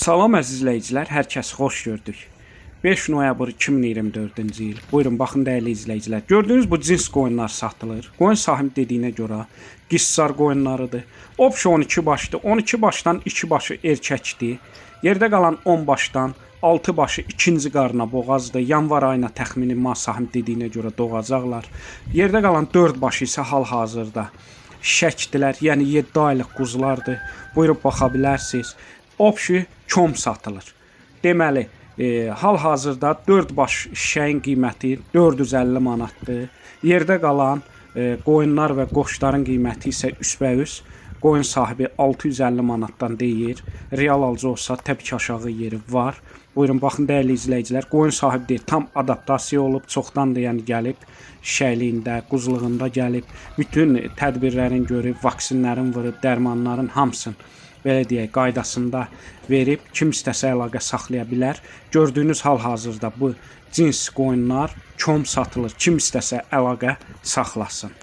Salam əziz izləyicilər, hər kəs xoş gördük. 5 noyabr 2024-cü il. Buyurun baxın dəyərli izləyicilər. Gördüyünüz bu cins qoyunlar satılır. Qoyun sahibi dediyinə görə qissar qoyunlarıdır. Opşi 12 başdır. 12 başdan 2 başı erkəkdir. Yerdə qalan 10 başdan 6 başı ikinci qarına boğazdır. Yanvar ayına təxmini mal sahibi dediyinə görə doğacaqlar. Yerdə qalan 4 başı isə hal-hazırda şəkdilər, yəni 7 aylıq quzulardır. Buyurub baxa bilərsiniz. Opşi kom satılır. Deməli, e, hal-hazırda 4 baş şişəyin qiyməti 450 manatdır. Yerdə qalan e, qoyunlar və qoçların qiyməti isə üsbəüz qoyun sahibi 650 manatdan deyir. Real alıcı olsa təbii ki, aşağı yeri var. Buyurun baxın dəyərli izləyicilər, qoyun sahibi deyil, tam adaptasiya olub, çoxdan da yəni gəlib şəyliyində, quzluğunda gəlib, bütün tədbirlərin görüb, vaksinlərin vurub, dərmanların hamısını belə deyək, qaydasında verib kim istəsə əlaqə saxlaya bilər. Gördüyünüz hal-hazırda bu cins qoyunlar kom satılır. Kim istəsə əlaqə saxlasın.